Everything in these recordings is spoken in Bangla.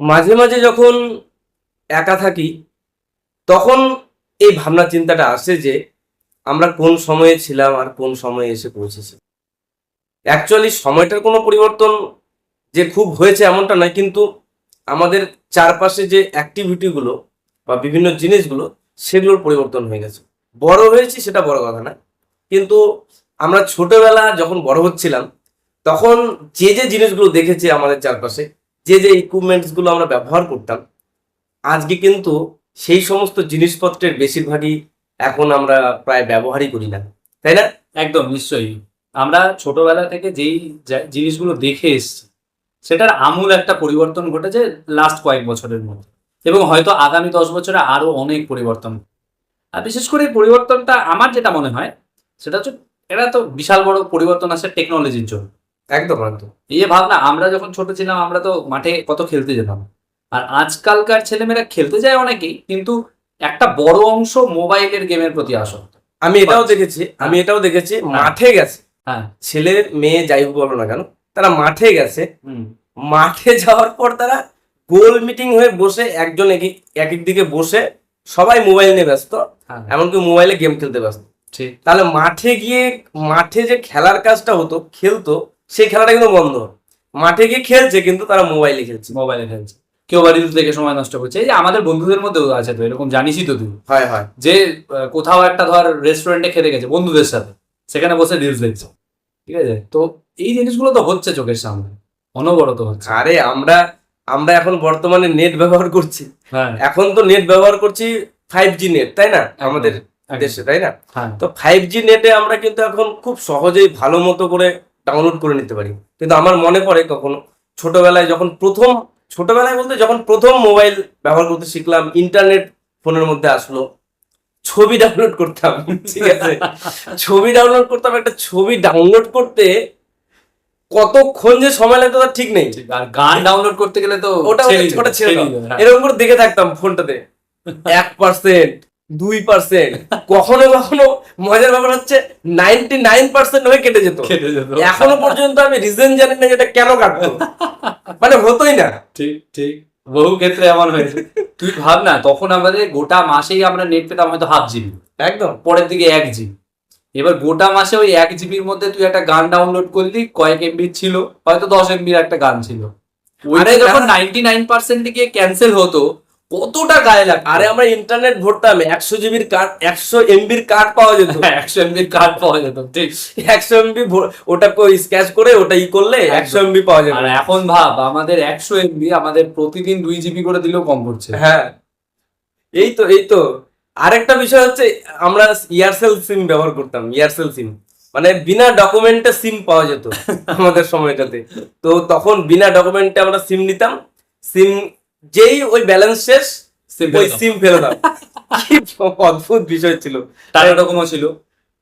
মাঝে মাঝে যখন একা থাকি, তখন এই ভাবনা চিন্তাটা আসে যে আমরা কোন সময়ে ছিলাম আর কোন সময়ে এসে পৌঁছেছি। অ্যাকচুয়ালি সময়টার কোনো পরিবর্তন যে খুব হয়েছে এমনটা নয়, কিন্তু আমাদের চারপাশে যে অ্যাক্টিভিটিগুলো বা বিভিন্ন জিনিসগুলো, সেগুলোর পরিবর্তন হয়ে গেছে। বড় হয়েছি সেটা বড় কথা না, কিন্তু আমরা ছোটবেলা যখন বড় হচ্ছিলাম, তখন যে যে জিনিসগুলো দেখেছি আমাদের চারপাশে যে যে ইকুইপমেন্টসগুলো আমরা ব্যবহার করতাম, আজকে কিন্তু সেই সমস্ত জিনিসপত্রের বেশিরভাগই এখন আমরা প্রায় ব্যবহারই করি না। তাই না? একদম, নিশ্চয়ই। আমরা ছোটবেলা থেকে যেই জিনিসগুলো দেখে এসছি, সেটার আমূল একটা পরিবর্তন ঘটেছে লাস্ট কয়েক বছরের মধ্যে। এবং হয়তো আগামী দশ বছরে আরও অনেক পরিবর্তন। আর বিশেষ করে পরিবর্তনটা আমার যেটা মনে হয়, সেটা হচ্ছে, এটা তো বিশাল বড় পরিবর্তন আছে টেকনোলজির জন্য। একদম একদম। এই যে ভাবনা আমরা যখন ছোট ছিলাম আমরা তো মাঠে কত খেলতে যেতাম। আর আজকালকার ছেলেমেয়েরা খেলতে যায় অনেকেই কিন্তু একটা বড় অংশ মোবাইলের গেমের প্রতি আসক্ত। আমি এটাও দেখেছি আমি এটাও দেখেছি মাঠে গেছে। হ্যাঁ। ছেলে মেয়ে যাই হোক বলো না কেন তারা মাঠে গেছে। মাঠে যাওয়ার পর তারা গোল মিটিং হয়ে বসে একজন এক এক দিকে বসে সবাই মোবাইল নিয়ে ব্যস্ত হ্যাঁ। এমনকি মোবাইলে গেম খেলতে ব্যস্ত। ঠিক। তাহলে মাঠে গিয়ে মাঠে যে খেলার কাজটা হতো খেলতো সেই খেলাটা কিন্তু বন্ধ। মাঠে গিয়ে খেলছে কিন্তু তারা মোবাইলে খেলছে। মোবাইলে খেলছে। কেউ বা রিলস দেখে সময় নষ্ট করছে। এই যে আমাদের বন্ধুদের মধ্যেও আছে তো এরকম জানিসই তো তুই। হয় হয়। যে কোথাও একটা ধর রেস্টুরেন্টে খেতে গেছে বন্ধুদের সাথে। সেখানে বসে রিলস দেখছে। ঠিক আছে? তো এই জিনিসগুলো তো হচ্ছে চোখের সামনে। অনবরত হচ্ছে। আরে আমরা আমরা এখন বর্তমানে নেট ব্যবহার করছি। হ্যাঁ। এখন তো নেট ব্যবহার করছি ফাইভ জি নেট তাই না? আমাদের দেশে তাই না? হ্যাঁ। তো ফাইভ জি নেটে আমরা কিন্তু এখন খুব সহজেই ভালো মতো করে ডাউনলোড করে নিতে পারি। কিন্তু আমার মনে পড়ে কখনো ছোটবেলায় যখন প্রথম ছোটবেলায় বলতে যখন প্রথম মোবাইল ব্যবহার করতে শিখলাম ইন্টারনেট ফোনের মধ্যে আসলো ছবি ডাউনলোড করতাম ঠিক আছে? ছবি ডাউনলোড করতাম একটা ছবি ডাউনলোড করতে কতক্ষণ যে সময় লাগতো তার ঠিক নেই। আর গান ডাউনলোড করতে গেলে তো ওটা ওটা ছেড়ে হ্যাঁ। এরকম করে দেখে থাকতাম ফোনটাতে এক পার্সেন্ট দুই পার্সেন্ট কখনো কখনো মজার ব্যাপার হচ্ছে নাইনটি নাইন পার্সেন্ট হয়ে কেটে যেত। কেটে যেত। এখনও পর্যন্ত আমি রিজন জানি না যেটা কেন কাটতো। মানে হতোই না। ঠিক ঠিক। বহু ক্ষেত্রে এমন হয়েছে। তুই ভাব না তখন আমাদের গোটা মাসেই আমরা নেট পেতাম হয়তো হাফ জিবি একদম। পরের দিকে এক জিবি এবার গোটা মাসে ওই এক জিবির মধ্যে তুই একটা গান ডাউনলোড করলি কয়েক এমবি ছিল হয়তো দশ এমবির একটা গান ছিল। ওইটা যখন। নাইনটি নাইন পার্সেন্ট গিয়ে ক্যান্সেল হতো কতটা গায়ে লাগতো আরে আমরা ইন্টারনেট ভরতাম একশো জিবির কার্ড একশো এমবির কার্ড পাওয়া যেত। একশো এমবির কার্ড পাওয়া যেত ঠিক। একশো এমবি ওটা স্ক্যাচ করে ওটা ই করলে। একশো এমবি পাওয়া যাবে। আর এখন ভাব আমাদের একশো এমবি আমাদের প্রতিদিন দুই জিবি করে দিলেও কম পড়ছে। হ্যাঁ। এই তো এই তো। আরেকটা বিষয় হচ্ছে আমরা এয়ারসেল সিম ব্যবহার করতাম এয়ারসেল সিম মানে বিনা ডকুমেন্টে সিম পাওয়া যেত আমাদের সময়টাতে। তো তখন বিনা ডকুমেন্টে আমরা সিম নিতাম। সিম যেই ওই ব্যালেন্স শেষ ওই সিম ফেলে দাও। কি অদ্ভুত বিষয় ছিল। টাটা ডোকোমো ছিল।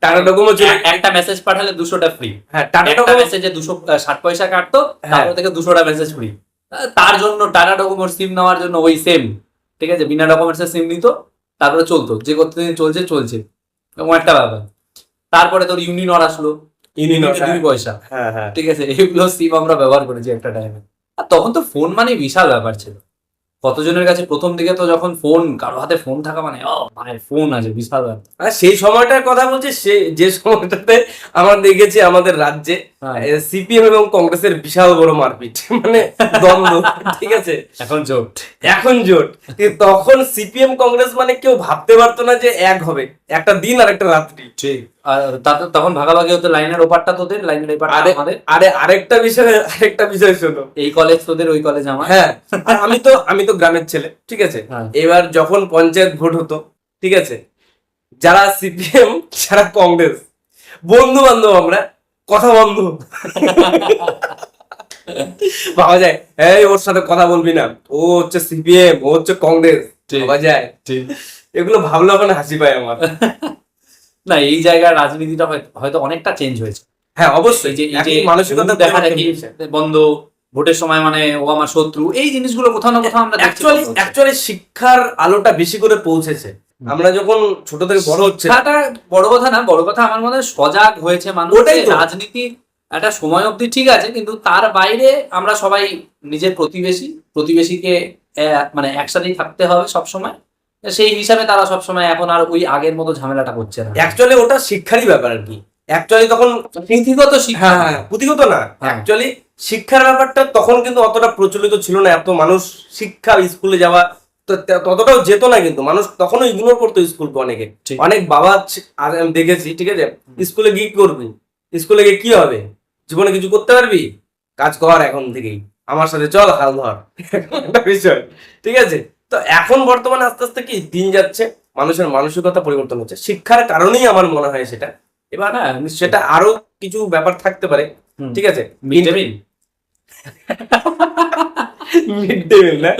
টাটা ডোকোমো ছিল। একটা মেসেজ পাঠালে দুশোটা ফ্রি হ্যাঁ টাটা মেসেজে দুশো ষাট পয়সা কাটতো হ্যাঁ। তারপর থেকে দুশোটা মেসেজ ফ্রি তার জন্য টাটা ডোকোমোর সিম নেওয়ার জন্য ওই সেম ঠিক আছে? বিনা ডকুমেন্টসের সিম নিত তারপরে চলতো। যে কতদিন চলছে চলছে। এরকম একটা ব্যাপার। তারপরে তোর ইউনিনর আসলো। ইউনিনর, দুই পয়সা। হ্যাঁ হ্যাঁ। ঠিক আছে? এগুলো সিম আমরা ব্যবহার করেছি একটা টাইমে আর তখন তো ফোন মানে বিশাল ব্যাপার ছিল। কতজনের কাছে প্রথম দিকে তো যখন ফোন কারও হাতে ফোন থাকা মানে ও ভাই ফোন আছে বিশাল আর সেই সময়টার কথা বলছি সে যে সময়টাতে আমরা দেখেছি আমাদের রাজ্যে হ্যাঁ। সিপিএম এবং কংগ্রেসের বিশাল বড় মারপিট মানে দ্বন্দ্ব ঠিক আছে? এখন জোট। এখন জোট। তখন সিপিএম কংগ্রেস মানে কেউ ভাবতে পারতো না যে এক হবে একটা দিন আর একটা রাত্রি। ঠিক। আর তাতে তখন ভাগাভাগি হতো লাইনের ওপারটা তোদের লাইনের এপারটা আমাদের। আরে আরেকটা বিষয় আরেকটা বিষয় শোনো। এই কলেজ তোদের ওই কলেজ আমার। হ্যাঁ। আর আমি তো আমি তো গ্রামের ছেলে ঠিক আছে? হ্যাঁ। এবার যখন পঞ্চায়েত ভোট হতো ঠিক আছে? যারা সিপিএম যারা কংগ্রেস বন্ধু বান্ধব আমরা কথা বন্ধ। পাওয়া যায় এই ওর সাথে কথা বলবি না। ও হচ্ছে সিপিএম ও হচ্ছে কংগ্রেস। পাওয়া যায়। এগুলো ভাবলে ওখানে হাসি পায় আমার। না এই জায়গার রাজনীতিটা হয়তো- হয়তো অনেকটা চেঞ্জ হয়েছে। হ্যাঁ অবশ্যই। যে মানসিকতা দেখা দেখি বন্ধ ভোটের সময় মানে ও আমার শত্রু এই জিনিসগুলো কোথাও না কোথাও আমরা অ্যাকচুয়ালি অ্যাকচুয়ালি শিক্ষার আলোটা বেশি করে পৌঁছেছে। আমরা যখন ছোট থেকে বড় হচ্ছে বড় কথা না বড় কথা আমার মনে হয় সজাগ হয়েছে মানুষ রাজনীতি একটা সময় অবধি ঠিক আছে কিন্তু তার বাইরে আমরা সবাই নিজের প্রতিবেশী প্রতিবেশীকে মানে একসাথেই থাকতে হবে সব সময় সেই হিসাবে তারা সব সময় এখন আর ওই আগের মতো ঝামেলাটা করছে না। অ্যাকচুয়ালি ওটা শিক্ষারই ব্যাপার আর কি। অ্যাকচুয়ালি তখন পুঁথিগত শিক্ষা। হ্যাঁ হ্যাঁ পুঁথিগত না। অ্যাকচুয়ালি শিক্ষার ব্যাপারটা তখন কিন্তু অতটা প্রচলিত ছিল না। এত মানুষ শিক্ষা স্কুলে যাওয়া ততটাও যেত না কিন্তু। মানুষ তখনও ইগনোর করতো স্কুলকে অনেকে। অনেক বাবা দেখেছি ঠিক আছে? স্কুলে গিয়ে কি করবি? স্কুলে গিয়ে কি হবে? জীবনে কিছু করতে পারবি? কাজ কর এখন থেকেই। আমার সাথে চল হাল ধর। একটা বিষয় ঠিক আছে? তো এখন বর্তমানে আস্তে আস্তে কি? দিন যাচ্ছে মানুষের মানসিকতা পরিবর্তন হচ্ছে। শিক্ষার কারণেই আমার মনে হয় সেটা। এবার হ্যাঁ সেটা আরও কিছু ব্যাপার থাকতে পারে। ঠিক আছে? Mid day meal mid day meal না?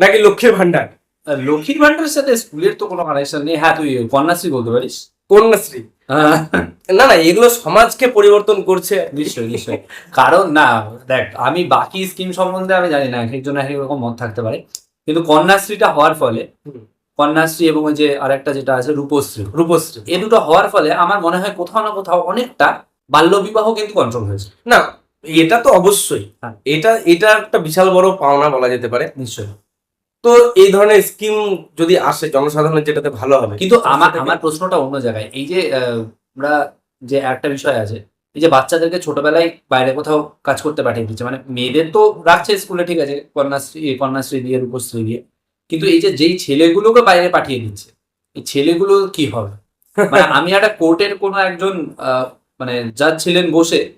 নাকি লক্ষ্মীর ভান্ডার? লক্ষ্মীর ভান্ডারের সাথে স্কুলের তো কোনো কানেকশন নেই। হ্যাঁ তুই কন্যাশ্রী বলতে পারিস? কন্যাশ্রী? হ্যাঁ, না না এগুলো সমাজকে পরিবর্তন করছে। নিশ্চয়ই নিশ্চয়ই। কারণ না দেখ আমি বাকি স্কিম সম্বন্ধে আমি জানি না একজন এক রকম মত থাকতে পারে। কিন্তু কন্যাশ্রীটা হওয়ার ফলে কন্যাশ্রী এবং যে আরেকটা যেটা আছে রূপশ্রী। রূপশ্রী। এ দুটো হওয়ার ফলে আমার মনে হয় কোথাও না কোথাও অনেকটা বাল্য বিবাহ কিন্তু কন্ট্রোল হয়েছে। না এটা তো অবশ্যই। হ্যাঁ। এটা এটা একটা বিশাল বড় পাওনা বলা যেতে পারে। নিশ্চয়ই। তো এই ধরনের স্কিম যদি আসে জনসাধারণের যেটাতে ভালো হবে। কিন্তু আমার আমার প্রশ্নটা অন্য জায়গায়। এই যে আমরা যে একটা বিষয় আছে এই যে বাচ্চাদেরকে ছোটবেলায় বাইরে কোথাও কাজ করতে পাঠিয়ে দিচ্ছে মানে মেয়েদের তো রাখছে স্কুলে ঠিক আছে কন্যাশ্রী কন্যাশ্রী দিয়ে রূপশ্রী দিয়ে। কিন্তু এই যে যেই ছেলেগুলোকে বাইরে পাঠিয়ে দিচ্ছে এই ছেলেগুলো কি হবে? মানে আমি একটা কোর্টের কোনো একজন আহ, মানে জাজ ছিলেন বসে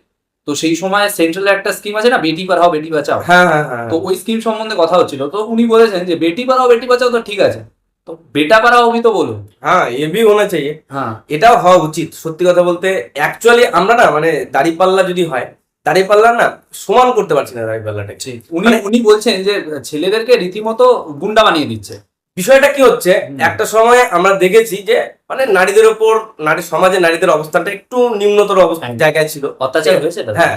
তো সেই সময় সেন্ট্রাল একটা স্কিম আছে না বেটি পড়াও বেটি বাঁচাও? হ্যাঁ হ্যাঁ হ্যাঁ। তো ওই স্কিম সম্বন্ধে কথা হচ্ছিল। তো উনি বলেছেন যে বেটি পড়াও বেটি বাঁচাও তো ঠিক আছে। তো বেটা পড়াও আমি তো বলুন। হ্যাঁ এ ভি হোনা চাইয়ে হ্যাঁ। এটাও হওয়া উচিত সত্যি কথা বলতে। অ্যাকচুয়ালি আমরা না মানে দাড়িপাল্লা যদি হয় দাড়িপাল্লা না সমান করতে পারছি না দাড়িপাল্লাটাকে। ঠিক। উনি মানে- উনি বলছেন যে ছেলেদেরকে রীতিমতো গুন্ডা বানিয়ে দিচ্ছে। বিষয়টা কি হচ্ছে? একটা সময় আমরা দেখেছি যে মানে নারীদের উপর নারী সমাজে নারীদের অবস্থানটা একটু নিম্নতর অবস্থা জায়গায় ছিল। অত্যাচার হয়েছে হ্যাঁ।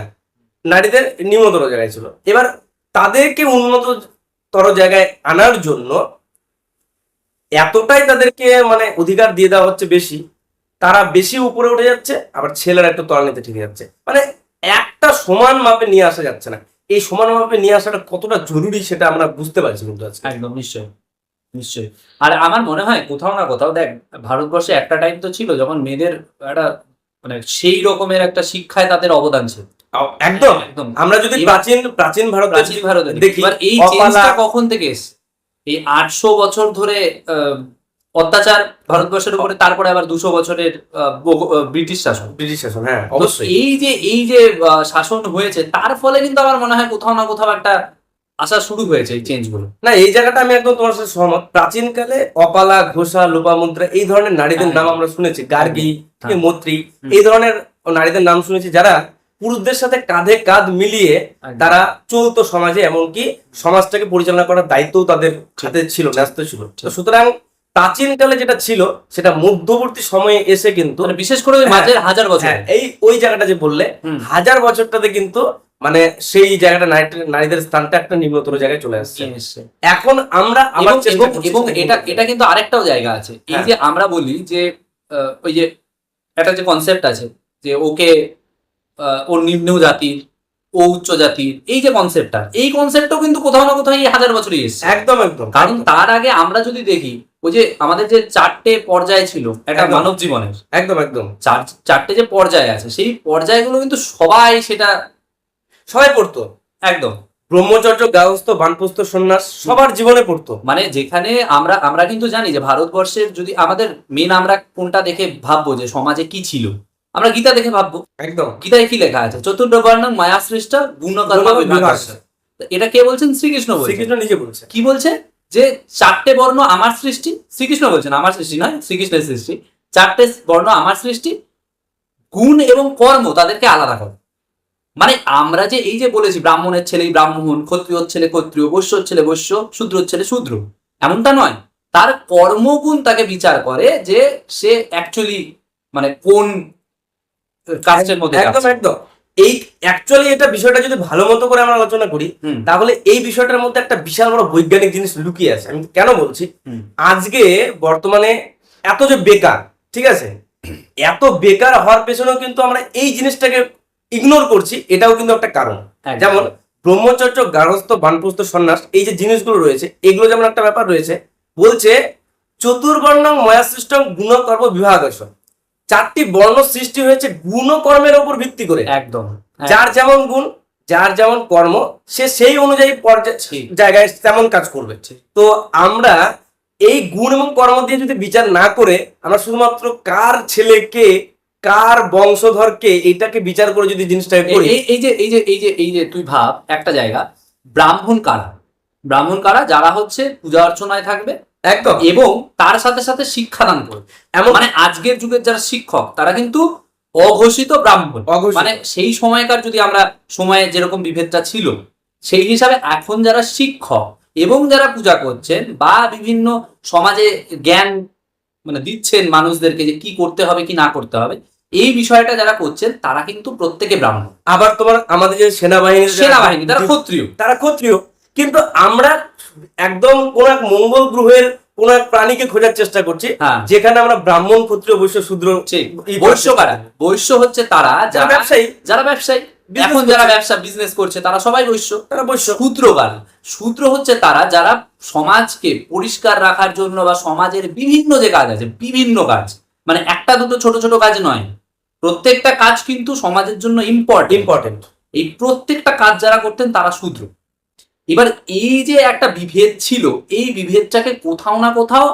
নারীদের নিম্নতর জায়গায় ছিল। এবার তাদেরকে উন্নততর জায়গায় আনার জন্য এতটাই তাদেরকে মানে অধিকার দিয়ে দেওয়া হচ্ছে বেশি তারা বেশি উপরে উঠে যাচ্ছে আবার ছেলেরা একটু তলানিতে ঠিক যাচ্ছে। মানে একটা সমান মাপে নিয়ে আসা যাচ্ছে না। এই সমান মাপে নিয়ে আসাটা কতটা জরুরি সেটা আমরা বুঝতে পারছি কিন্তু আজকে। একদম নিশ্চয়ই। নিশ্চয়ই। আর আমার মনে হয় কোথাও না কোথাও দেখ ভারতবর্ষে একটা টাইম তো ছিল যখন মেয়েদের একটা মানে সেই রকমের একটা শিক্ষায় তাদের অবদান ছিল। একদম। একদম। আমরা যদি প্রাচীন প্রাচীন ভারত প্রাচীন ভারতে দেখি। এই চেঞ্জটা কখন থেকে এসছে? এই আটশো বছর ধরে অত্যাচার ভারতবর্ষের উপরে তারপরে আবার দুশো বছরের ব্রিটিশ শাসন। ব্রিটিশ শাসন হ্যাঁ অবশ্যই। এই যে এই যে শাসন হয়েছে তার ফলে কিন্তু আমার মনে হয় কোথাও না কোথাও একটা আসা শুরু হয়েছে এই চেঞ্জগুলো না এই জায়গাটা আমি একদম তোমার সাথে সহমত। প্রাচীনকালে অপালা ঘোষা লোপামুদ্রা এই ধরনের নারীদের হ্যাঁ। নাম আমরা শুনেছি। গার্গী মন্ত্রী মৈত্রী এই ধরনের নারীদের নাম শুনেছি যারা পুরুষদের সাথে কাঁধে কাঁধ মিলিয়ে তারা চলতো সমাজে এমনকি সমাজটাকে পরিচালনা করার দায়িত্বও তাদের হাতে ছিল ন্যস্ত ছিল। সুতরাং প্রাচীনকালে যেটা ছিল সেটা মধ্যবর্তী সময়ে এসে কিন্তু মানে বিশেষ করে ওই হ্যাঁ। মাঝের হাজার বছর হ্যাঁ এই ওই জায়গাটা যে বললে হাজার বছরটাতে কিন্তু মানে সেই জায়গাটা নারীদের স্থানটা একটা নিম্নতর জায়গায় চলে আসছে। এখন আমরা এবং এটা এটা কিন্তু আরেকটাও জায়গা আছে এই হ্যাঁ। যে আমরা বলি যে ওই যে একটা যে কনসেপ্ট আছে যে ওকে আহ, ও নিম্ন জাতির ও উচ্চ জাতির এই যে কনসেপ্টটা এই কনসেপ্টটাও কিন্তু কোথাও না কোথাও এই হাজার বছরই এসছে। একদম একদম। কারণ তার আগে আমরা যদি দেখি ওই যে আমাদের যে চারটে পর্যায় ছিল একটা মানব জীবনের। একদম একদম। চার চারটে যে পর্যায় আছে সেই পর্যায়গুলো কিন্তু সবাই সেটা সবাই পড়তো। একদম। ব্রহ্মচর্য গার্হস্থ বানপ্রস্থ সন্ন্যাস সবার জীবনে পড়তো। মানে যেখানে আমরা আমরা কিন্তু জানি যে ভারতবর্ষের যদি আমাদের মেন আমরা কোনটা দেখে ভাববো যে সমাজে কি ছিল? আমরা গীতা দেখে ভাববো। একদম। গীতায় কি লেখা আছে? চতুর্থ বর্ণ মায়া সৃষ্ট গুণকর্মা। এটা কে বলছেন? শ্রীকৃষ্ণ বলছেন। শ্রীকৃষ্ণ নিজে বলছে। কি বলছে? যে চারটে বর্ণ আমার সৃষ্টি শ্রীকৃষ্ণ বলছেন আমার সৃষ্টি নয় শ্রীকৃষ্ণের সৃষ্টি। চারটে বর্ণ আমার সৃষ্টি গুণ এবং কর্ম তাদেরকে আলাদা করে। মানে আমরা যে এই যে বলেছি ব্রাহ্মণের ছেলে ব্রাহ্মণ ক্ষত্রিয় ছেলে ক্ষত্রিয় বৈশ্যর ছেলে বৈশ্য শূদ্র ছেলে শূদ্র। এমনটা নয়। তার কর্মগুণ তাকে বিচার করে যে সে অ্যাকচুয়ালি মানে কোন কাস্টের মধ্যে একদম একদম। এই অ্যাকচুয়ালি এটা বিষয়টা যদি ভালো মতো করে আমরা আলোচনা করি তাহলে এই বিষয়টার মধ্যে একটা বিশাল বড় বৈজ্ঞানিক জিনিস লুকিয়ে আছে। আমি কেন বলছি? আজকে বর্তমানে এত যে বেকার ঠিক আছে? এত বেকার হওয়ার পেছনেও কিন্তু আমরা এই জিনিসটাকে ইগনোর করছি এটাও কিন্তু একটা কারণ। যেমন ব্রহ্মচর্য গার্হস্থ বানপ্রস্থ সন্ন্যাস এই যে জিনিসগুলো রয়েছে এগুলো যেমন একটা ব্যাপার রয়েছে বলছে চতুর্বর্ণ ময়াসৃষ্টম গুণকর্ম বিভাগস চারটি বর্ণ সৃষ্টি হয়েছে গুণকর্মের উপর ভিত্তি করে। একদম। যার যেমন গুণ যার যেমন কর্ম সে সেই অনুযায়ী। জায়গায় তেমন কাজ করবে। তো আমরা এই গুণ এবং কর্ম দিয়ে যদি বিচার না করে আমরা শুধুমাত্র কার ছেলেকে কার বংশধরকে এটাকে বিচার করে যদি জিনিসটা করি? এই এই যে এই যে এই যে এই যে তুই ভাব একটা জায়গা। ব্রাহ্মণ কারা? ব্রাহ্মণ কারা? যারা হচ্ছে পূজা অর্চনায় থাকবে একদম। এবং তার সাথে সাথে শিক্ষাদান করবে এমন মানে আজকের যুগের যারা শিক্ষক তারা কিন্তু অঘোষিত ব্রাহ্মণ। মানে সেই সময়কার যদি আমরা সময়ে যেরকম বিভেদটা ছিল সেই হিসাবে এখন যারা শিক্ষক এবং যারা পূজা করছেন বা বিভিন্ন সমাজে জ্ঞান মানে দিচ্ছেন মানুষদেরকে যে কি করতে হবে কি না করতে হবে এই বিষয়টা যারা করছেন তারা কিন্তু প্রত্যেকে ব্রাহ্মণ। আবার তোমার আমাদের যে সেনাবাহিনী সেনাবাহিনী তারা ক্ষত্রিয়। তারা ক্ষত্রিয়। কিন্তু আমরা একদম কোন এক মঙ্গল গ্রহের কোন এক প্রাণীকে খোঁজার চেষ্টা করছি হ্যাঁ। যেখানে আমরা ব্রাহ্মণ ক্ষত্রিয় বৈশ্য শূদ্র বৈশ্য কারা বৈশ্য হচ্ছে তারা যারা ব্যবসায়ী। যারা ব্যবসায়ী। এখন যারা। ব্যবসা বিজনেস করছে তারা সবাই বৈশ্য। তারা বৈশ্য। শূদ্র কারা শূদ্র হচ্ছে তারা যারা সমাজকে পরিষ্কার রাখার জন্য বা সমাজের বিভিন্ন যে কাজ আছে বিভিন্ন কাজ। মানে একটা দুটো ছোট ছোট কাজ নয়। প্রত্যেকটা কাজ কিন্তু সমাজের জন্য ইম্পর্টেন্ট ইম্পর্টেন্ট এই প্রত্যেকটা কাজ যারা করতেন তারা শূদ্র। এবার এই যে একটা বিভেদ ছিল এই বিভেদটাকে কোথাও না কোথাও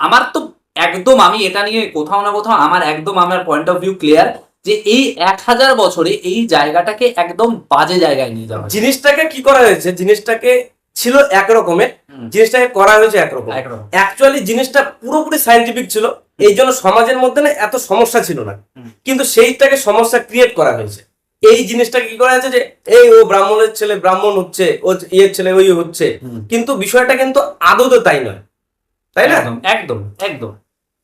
আমার তো একদম আমি এটা নিয়ে কোথাও না কোথাও আমার একদম আমার পয়েন্ট অফ ভিউ ক্লিয়ার যে এই এক হাজার বছরে এই জায়গাটাকে একদম বাজে জায়গায় নিয়ে যাওয়া জিনিসটাকে কি করা হয়েছে? জিনিসটাকে ছিল এক রকমের জিনিসটাকে করা হয়েছে একরকম। অ্যাকচুয়ালি জিনিসটা পুরোপুরি সাইন্টিফিক ছিল এই জন্য সমাজের মধ্যে না এত সমস্যা ছিল না। কিন্তু সেইটাকে সমস্যা ক্রিয়েট করা হয়েছে। এই জিনিসটা কি করা হয়েছে যে এই ও ব্রাহ্মণের ছেলে ব্রাহ্মণ হচ্ছে ও ইয়ের ছেলে ওই হচ্ছে। কিন্তু বিষয়টা কিন্তু আদৌ তাই নয়। তাই না? একদম একদম একদম।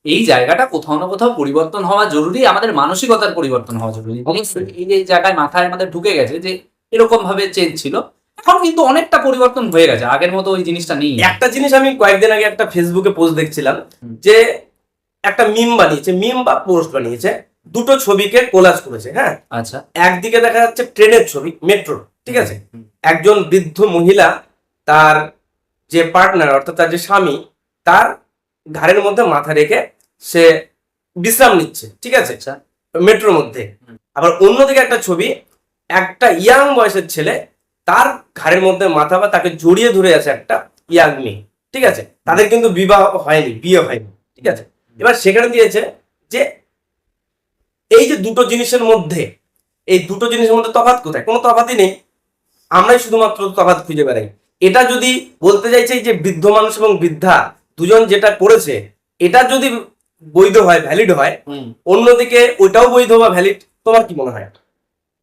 এই জায়গাটা কোথাও না কোথাও পরিবর্তন হওয়া জরুরি আমাদের মানসিকতার পরিবর্তন হওয়া জরুরি। অবশ্যই। এই যে জায়গায় মাথায় আমাদের ঢুকে গেছে যে এরকম ভাবে চেঞ্জ ছিল। এখন কিন্তু অনেকটা পরিবর্তন হয়ে গেছে আগের মতো ওই জিনিসটা নেই। একটা জিনিস আমি কয়েকদিন আগে একটা ফেসবুকে পোস্ট দেখছিলাম যে একটা মিম বানিয়েছে মিম বা পোস্ট বানিয়েছে। দুটো ছবিকে কোলাজ করেছে হ্যাঁ? আচ্ছা। একদিকে দেখা যাচ্ছে ট্রেনের ছবি মেট্রো ঠিক আছে? একজন বৃদ্ধ মহিলা তার যে পার্টনার অর্থাৎ তার যে স্বামী তার ঘাড়ের মধ্যে মাথা রেখে সে বিশ্রাম নিচ্ছে ঠিক আছে? আচ্ছা। মেট্রোর মধ্যে। আবার অন্যদিকে একটা ছবি একটা ইয়াং বয়সের ছেলে তার ঘাড়ের মধ্যে মাথা বা তাকে জড়িয়ে ধরে আছে একটা ইয়াং মেয়ে ঠিক আছে? তাদের কিন্তু বিবাহ হয়নি বিয়ে হয়নি ঠিক আছে? এবার সেখানে দিয়েছে যে এই যে দুটো জিনিসের মধ্যে এই দুটো জিনিসের মধ্যে তফাৎ কোথায়? কোনো তফাৎই নেই। আমরাই শুধুমাত্র তফাৎ খুঁজে বেড়াই। এটা যদি বলতে চাইছে যে বৃদ্ধ মানুষ এবং বৃদ্ধা দুজন যেটা করেছে এটা যদি বৈধ হয় ভ্যালিড হয় অন্যদিকে ওটাও বৈধ বা ভ্যালিড তোমার কি মনে হয়?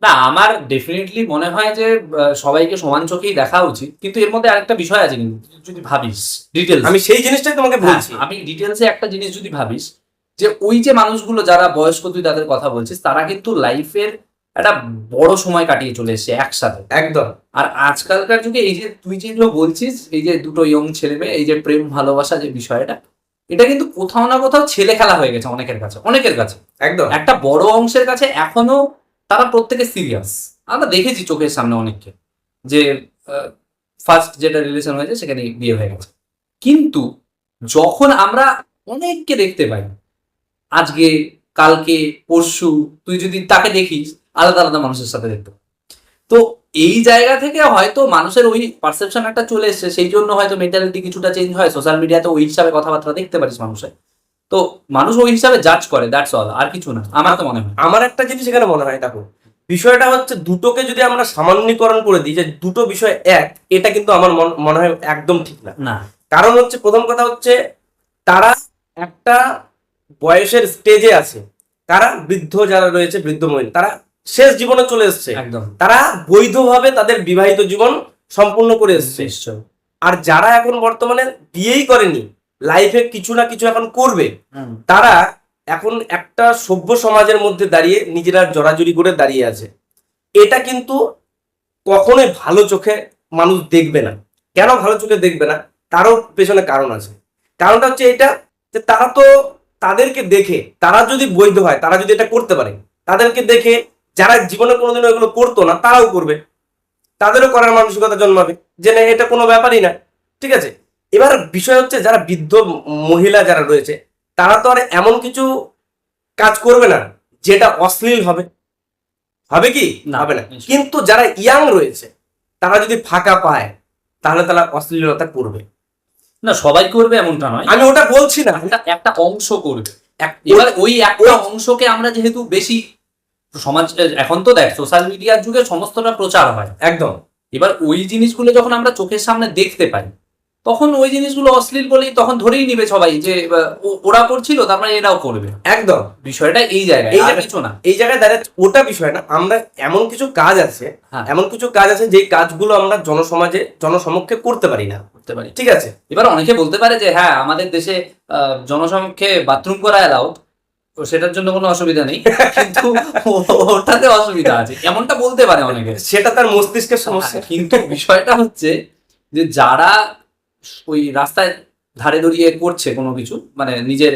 না আমার ডেফিনেটলি মনে হয় যে সবাইকে সমান চোখেই দেখা উচিত। কিন্তু এর মধ্যে আরেকটা বিষয় আছে কিন্তু যদি ভাবিস ডিটেলস আমি সেই জিনিসটাই তোমাকে বলছি। আমি ডিটেলসে একটা জিনিস যদি ভাবিস যে ওই যে মানুষগুলো যারা বয়স্ক তুই তাদের কথা বলছিস তারা কিন্তু লাইফের একটা বড় সময় কাটিয়ে চলে এসছে একসাথে। একদম। আর আজকালকার যুগে এই যে তুই যেগুলো বলছিস এই যে দুটো ইয়ং ছেলে মেয়ে এই যে প্রেম ভালোবাসা যে বিষয়টা এটা কিন্তু কোথাও না কোথাও ছেলে খেলা হয়ে গেছে অনেকের কাছে অনেকের কাছে। একদম। একটা বড় অংশের কাছে এখনও তারা প্রত্যেকে সিরিয়াস আমরা দেখেছি চোখের সামনে অনেককে যে ফার্স্ট যেটা রিলেশন হয়েছে সেখানে বিয়ে হয়ে গেছে। কিন্তু যখন আমরা অনেককে দেখতে পাই আজকে কালকে পরশু তুই যদি তাকে দেখিস আলাদা আলাদা মানুষের সাথে দেখতে তো এই জায়গা থেকে হয়তো মানুষের ওই পারসেপশন একটা চলে এসছে সেই জন্য হয়তো মেন্টালিটি কিছুটা চেঞ্জ হয় সোশ্যাল মিডিয়াতে ওই হিসাবে কথাবার্তা দেখতে পারিস মানুষের তো মানুষ ওই হিসাবে জাজ করে দ্যাটস অল আর কিছু না আমার তো মনে হয়। আমার একটা জিনিস এখানে মনে হয় দেখো বিষয়টা হচ্ছে দুটোকে যদি আমরা সামান্যীকরণ করে দিই যে দুটো বিষয় এক এটা কিন্তু আমার মন- মনে হয় একদম ঠিক না। না। কারণ হচ্ছে প্রথম কথা হচ্ছে তারা একটা বয়সের স্টেজে আছে। তারা বৃদ্ধ যারা রয়েছে বৃদ্ধ মহিলা তারা শেষ জীবনে চলে এসছে। একদম। তারা বৈধভাবে তাদের বিবাহিত জীবন সম্পূর্ণ করে এসছে। আর যারা এখন বর্তমানে বিয়েই করেনি লাইফে কিছু না কিছু এখন করবে তারা এখন একটা সভ্য সমাজের মধ্যে দাঁড়িয়ে নিজেরা জড়াজড়ি করে দাঁড়িয়ে আছে। এটা কিন্তু কখনোই ভালো চোখে মানুষ দেখবে না। কেন ভালো চোখে দেখবে না? তারও পেছনে কারণ আছে। কারণটা হচ্ছে এটা যে তারা তো তাদেরকে দেখে তারা যদি বৈধ হয় তারা যদি এটা করতে পারে তাদেরকে দেখে যারা জীবনে কোনোদিনও এগুলো করতো না তারাও করবে। তাদেরও করার মানসিকতা জন্মাবে যে না এটা কোনো ব্যাপারই না। ঠিক আছে? এবার বিষয় হচ্ছে যারা বৃদ্ধ মহিলা যারা রয়েছে তারা তো আর এমন কিছু কাজ করবে না যেটা অশ্লীল হবে। হবে কি? না, হবে না। কিন্তু যারা ইয়াং রয়েছে তারা যদি ফাঁকা পায় তাহলে তারা অশ্লীলতা করবে। না সবাই করবে এমনটা নয়। আমি ওটা বলছি না। একটা একটা অংশ করবে। এবার ওই একটা অংশকে আমরা যেহেতু বেশি সমাজ এখন তো দেখ সোশ্যাল মিডিয়ার যুগে সমস্তটা প্রচার হয়। একদম। এবার ওই জিনিসগুলো যখন আমরা চোখের সামনে দেখতে পাই তখন ওই জিনিসগুলো অশ্লীল বলেই তখন ধরেই নিবে সবাই যে ওরা করছিল তার মানে এরাও করবে। একদম। বিষয়টা এই জায়গায় এই কিছু না। এই জায়গায় দাঁড়াচ্ছে ওটা বিষয় না আমরা এমন কিছু কাজ আছে হ্যাঁ। এমন কিছু কাজ আছে যেই কাজগুলো আমরা জনসমাজে জনসমক্ষে করতে পারি না। করতে পারি। ঠিক আছে? এবার অনেকে বলতে পারে যে হ্যাঁ আমাদের দেশে জনসমক্ষে বাথরুম করা তো সেটার জন্য কোনো অসুবিধা নেই কিন্তু ওটাতে অসুবিধা আছে। এমনটা বলতে পারে অনেকে। সেটা তার মস্তিষ্কের সমস্যা। কিন্তু বিষয়টা হচ্ছে যে যারা ওই রাস্তায় ধারে দড়িয়ে করছে কোনো কিছু মানে নিজের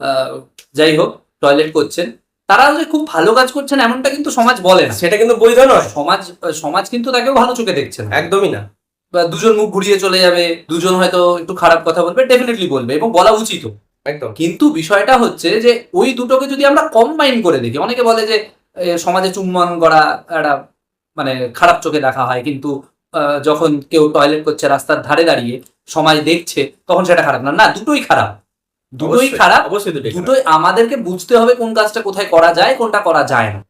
আহ, যাই হোক টয়লেট করছেন তারা যে খুব ভালো কাজ করছেন এমনটা কিন্তু সমাজ বলে না। সেটা কিন্তু বৈধ নয়। সমাজ সমাজ কিন্তু তাকেও ভালো চোখে দেখছে না। একদমই না। বা দুজন মুখ ঘুরিয়ে চলে যাবে দুজন হয়তো একটু খারাপ কথা বলবে ডেফিনেটলি বলবে এবং বলা উচিত। একদম। কিন্তু বিষয়টা হচ্ছে যে ওই দুটোকে যদি আমরা কম্বাইন করে দেখি অনেকে বলে যে সমাজে চুম্বন করা একটা মানে খারাপ চোখে দেখা হয় কিন্তু যখন কেউ টয়লেট করছে রাস্তার ধারে দাঁড়িয়ে সমাজ দেখছে তখন সেটা খারাপ না। না দুটোই খারাপ। দুটোই খারাপ। অবশ্যই দুটোই দুটোই আমাদেরকে বুঝতে হবে কোন কাজটা কোথায় করা যায় কোনটা করা যায় না।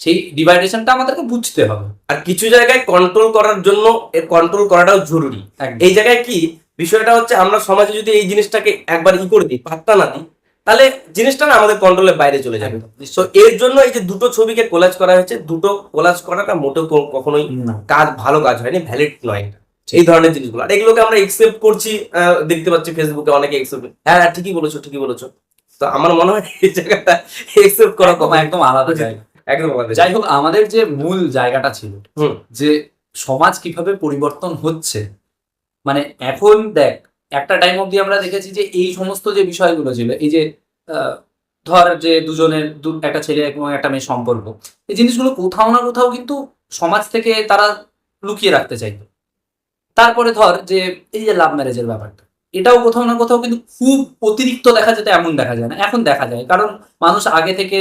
সেই ডিভাইডেশনটা আমাদেরকে বুঝতে হবে। আর কিছু জায়গায় কন্ট্রোল করার জন্য এর কন্ট্রোল করাটাও জরুরি। এই জায়গায় কি? বিষয়টা হচ্ছে আমরা সমাজে যদি এই জিনিসটাকে একবার ই করে দিই পাত্তা না দিই তাহলে জিনিসটা না আমাদের কন্ট্রোলের বাইরে চলে যাবে। তো এর জন্য এই যে দুটো ছবিকে কোলাজ করা হয়েছে দুটো কোলাজ করাটা মোটেও কখনোই কাজ ভালো কাজ হয়নি ভ্যালিড নয় এই ধরনের জিনিসগুলো। আর এগুলোকে আমরা একসেপ্ট করছি দেখতে পাচ্ছি ফেসবুকে অনেকে একসেপ্ট হ্যাঁ হ্যাঁ, ঠিকই বলেছ ঠিকই বলেছ। তো আমার মনে হয় এই জায়গাটা একসেপ্ট করা কখন একদম আলাদা জায়গা। একদম আলাদা। যাই হোক আমাদের যে মূল জায়গাটা ছিল হুম। যে সমাজ কীভাবে পরিবর্তন হচ্ছে মানে এখন দেখ একটা টাইম অবধি আমরা দেখেছি যে এই সমস্ত যে বিষয়গুলো ছিল এই যে ধর যে দুজনের একটা ছেলে এবং একটা মেয়ে সম্পর্ক এই জিনিসগুলো কোথাও না কোথাও কিন্তু সমাজ থেকে তারা লুকিয়ে রাখতে চাইতো। তারপরে ধর যে এই যে লাভ ম্যারেজের ব্যাপারটা এটাও কোথাও না কোথাও কিন্তু খুব অতিরিক্ত দেখা যেত এমন দেখা যায় না এখন দেখা যায়। কারণ মানুষ আগে থেকে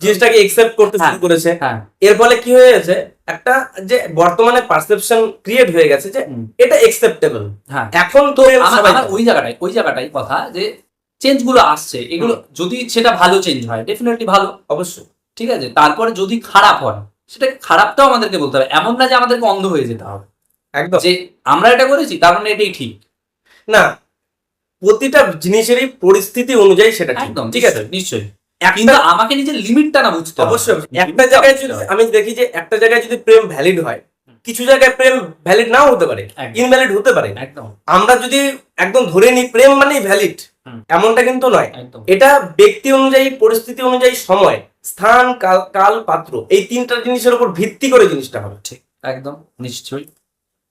জিনিসটাকে একসেপ্ট করতে শুরু হ্যাঁ। করেছে। হ্যাঁ। এর ফলে কি হয়ে গেছে একটা যে বর্তমানে পারসেপশন ক্রিয়েট হয়ে গেছে যে এটা একসেপ্টেবল হ্যাঁ। এখন তো ওই জায়গাটাই ওই জায়গাটাই কথা যে চেঞ্জগুলো আসছে এগুলো যদি সেটা ভালো চেঞ্জ হয় ডেফিনেটলি ভালো অবশ্যই। ঠিক আছে? তারপরে যদি খারাপ হয় সেটা খারাপটাও আমাদেরকে বলতে হবে। এমন না যে আমাদেরকে অন্ধ হয়ে যেতে হবে। একদম। যে আমরা এটা করেছি তার মানে এটাই ঠিক। না প্রতিটা জিনিসেরই পরিস্থিতি অনুযায়ী সেটা একদম ঠিক আছে? নিশ্চয়ই, কিন্তু আমাকে নিজের লিমিটটা না বুঝতে অবশ্যই। একটা জায়গায় যদি আমি দেখি যে একটা জায়গায় যদি প্রেম ভ্যালিড হয় কিছু জায়গায় প্রেম ভ্যালিড নাও হতে পারে ইনভ্যালিড হতে পারে। একদম। আমরা যদি একদম ধরে নিই প্রেম মানেই ভ্যালিড এমনটা কিন্তু নয়। এটা ব্যক্তি অনুযায়ী পরিস্থিতি অনুযায়ী সময় স্থান কাল কাল পাত্র এই তিনটা জিনিসের উপর ভিত্তি করে জিনিসটা হবে। ঠিক। একদম নিশ্চয়ই।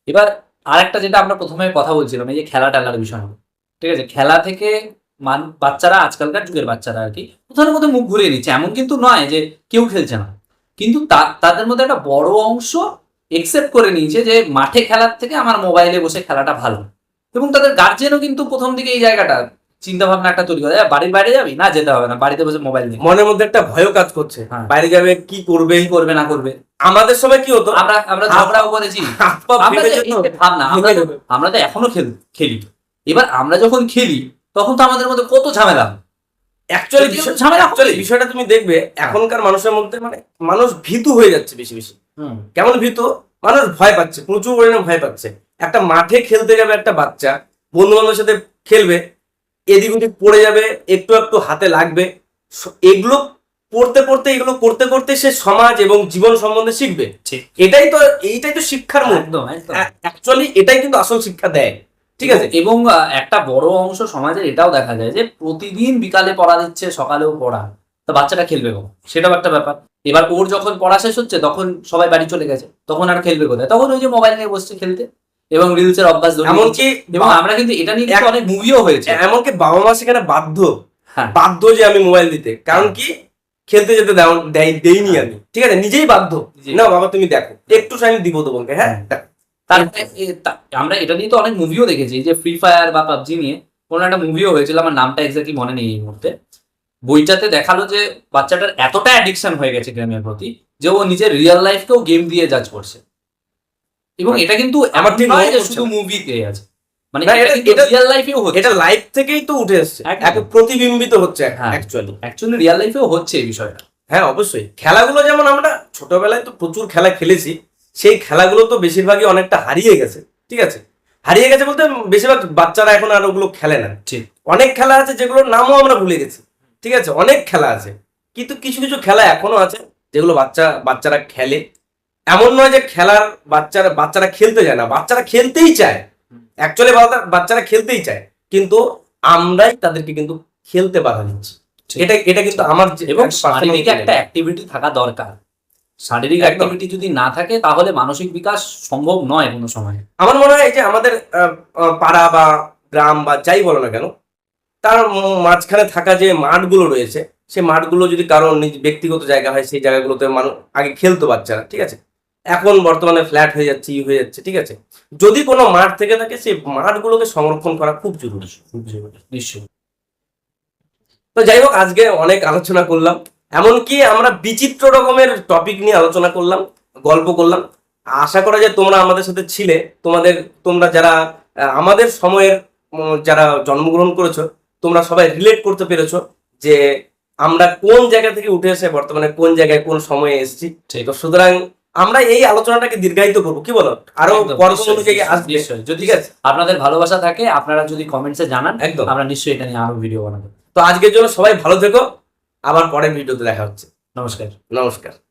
এবার আরেকটা যেটা আমরা প্রথমে কথা বলছিলাম এই যে খেলা টেলার বিষয় ঠিক আছে? খেলা থেকে মান বাচ্চারা আজকালকার যুগের বাচ্চারা আর কি কোথাও মধ্যে মুখ ঘুরিয়ে নিচ্ছে। এমন কিন্তু নয় যে কেউ খেলছে না। কিন্তু তাদের মধ্যে একটা বড় অংশ একসেপ্ট করে নিয়েছে যে মাঠে খেলার থেকে আমার মোবাইলে বসে খেলাটা ভালো। এবং তাদের গার্জেনও কিন্তু প্রথম দিকে এই জায়গাটা চিন্তা ভাবনা একটা তৈরি করে বাড়ির বাইরে যাবি? না যেতে হবে না বাড়িতে বসে মোবাইল নিয়ে মনের মধ্যে একটা ভয় কাজ করছে। হ্যাঁ। বাইরে যাবে কি করবে? কি করবে না করবে? আমাদের সময় কি হতো? আমরা আমরা ঝগড়াও করেছি আমরা ভাবনা আমরা তো- আমরা তো এখনও খেল- খেলি। এবার আমরা যখন খেলি তখন তো আমাদের মধ্যে কত ঝামেলা। অ্যাকচুয়ালি ঝামেলা হবে। বিষয়টা তুমি দেখবে এখনকার মানুষের মধ্যে মানে মানুষ ভীতু হয়ে যাচ্ছে বেশি বেশি। কেমন ভীতু? মানুষ ভয় পাচ্ছে প্রচুর পরিমাণে ভয় পাচ্ছে। একটা মাঠে খেলতে যাবে একটা বাচ্চা বন্ধু বান্ধবের সাথে খেলবে এদিক ওদিক পড়ে যাবে একটু একটু হাতে লাগবে। এগুলো পড়তে পড়তে এগুলো করতে করতে সে সমাজ এবং জীবন সম্বন্ধে শিখবে। এটাই তো এইটাই তো শিক্ষার একদম অ্যাকচুয়ালি এটাই কিন্তু আসল শিক্ষা দেয়। ঠিক আছে? এবং একটা বড় অংশ সমাজের এটাও দেখা যায় যে প্রতিদিন বিকালে পড়া দিচ্ছে সকালেও পড়া। তো বাচ্চাটা খেলবে কখন? সেটাও একটা ব্যাপার। এবার ওর যখন পড়া শেষ হচ্ছে তখন সবাই বাড়ি চলে গেছে। তখন আর খেলবে কোথায়? তখন ওই যে মোবাইল নিয়ে বসছে খেলতে এবং রিলসের অভ্যাস এমনকি এবং আমরা কিন্তু এটা নিয়ে অনেক মুভিও হয়েছে। এমনকি বাবা মা সেখানে বাধ্য। হ্যাঁ। বাধ্য যে আমি মোবাইল দিতে। কারণ কি? খেলতে যেতে দেয় দেইনি আমি। ঠিক আছে? নিজেই বাধ্য। না বাবা তুমি দেখো। একটু টাইম দিব তোমাকে হ্যাঁ। তারপরে আমরা এটা নিয়ে তো অনেক মুভিও দেখেছি যে ফ্রি ফায়ার বা পাবজি নিয়ে কোনো একটা মুভিও হয়েছিল আমার নামটা এক্স্যাক্টলি মনে নেই এই মুহূর্তে। বইটাতে দেখাল যে বাচ্চাটার এতটা অ্যাডিকশন হয়ে গেছে গেমের প্রতি যে ও নিজের রিয়েল লাইফকেও গেম দিয়ে জাজ করছে। এবং এটা কিন্তু আমার আমার ঠিক ঠিক নয় যে শুধু মুভিতে আছে। মানে এটা রিয়েল লাইফেও হচ্ছে। এটা লাইফ থেকেই তো উঠে এসছে। প্রতিবিম্বিত হচ্ছে। অ্যাকচুয়ালি অ্যাকচুয়ালি রিয়েল লাইফেও হচ্ছে এই বিষয়টা। হ্যাঁ অবশ্যই। খেলাগুলো যেমন আমরা ছোটবেলায় তো প্রচুর খেলা খেলেছি সেই খেলাগুলো তো বেশিরভাগই অনেকটা হারিয়ে গেছে ঠিক আছে? হারিয়ে গেছে বলতে বেশিরভাগ বাচ্চারা এখন আর ওগুলো খেলে না। ঠিক। অনেক খেলা আছে যেগুলোর নামও আমরা ভুলে গেছি ঠিক আছে? অনেক খেলা আছে। কিন্তু কিছু কিছু খেলা এখনও আছে যেগুলো বাচ্চা বাচ্চারা খেলে। এমন নয় যে খেলার বাচ্চারা বাচ্চারা খেলতে যায় না বাচ্চারা খেলতেই চায়। অ্যাকচুয়ালি বাচ্চারা খেলতেই চায়। কিন্তু আমরাই তাদেরকে কিন্তু খেলতে বাধা দিচ্ছি। এটা এটা কিন্তু আমার এবং শারীরিক একটা অ্যাক্টিভিটি থাকা দরকার। শারীরিক। অ্যাক্টিভিটি যদি না থাকে তাহলে মানসিক বিকাশ সম্ভব নয় কোনো সময়। আমার মনে হয় এই যে আমাদের পাড়া বা গ্রাম বা যাই বলো না কেন তার মাঝখানে থাকা যে মাঠগুলো রয়েছে সেই মাঠগুলো যদি কারও নিজ ব্যক্তিগত জায়গা হয় সেই জায়গাগুলোতে মানুষ আগে খেলতো বাচ্চারা ঠিক আছে? এখন বর্তমানে ফ্ল্যাট হয়ে যাচ্ছে ই হয়ে যাচ্ছে ঠিক আছে? যদি কোনো মাঠ থেকে থাকে সেই মাঠগুলোকে সংরক্ষণ করা খুব জরুরি। খুব জরুরি নিশ্চয়ই। তো যাই হোক আজকে অনেক আলোচনা করলাম। এমনকি আমরা বিচিত্র রকমের টপিক নিয়ে আলোচনা করলাম গল্প করলাম। আশা করা যায় তোমরা আমাদের সাথে ছিলে তোমাদের তোমরা যারা আমাদের সময়ের যারা জন্মগ্রহণ করেছ তোমরা সবাই রিলেট করতে পেরেছ যে আমরা কোন জায়গা থেকে উঠে এসে বর্তমানে কোন জায়গায় কোন সময়ে এসেছি। ঠিক। তো সুতরাং আমরা এই আলোচনাটাকে দীর্ঘায়িত করব কি বলো? আরও একদম, পর্ব অনুযায়ী আসবে যদি ঠিক আছে? আপনাদের ভালোবাসা থাকে আপনারা যদি কমেন্টসে জানান একদম। আমরা নিশ্চয়ই এটা নিয়ে আরও ভিডিও বানাবো। তো আজকের জন্য সবাই ভালো থেকো আবার পরের ভিডিওতে দেখা হচ্ছে। নমস্কার। নমস্কার।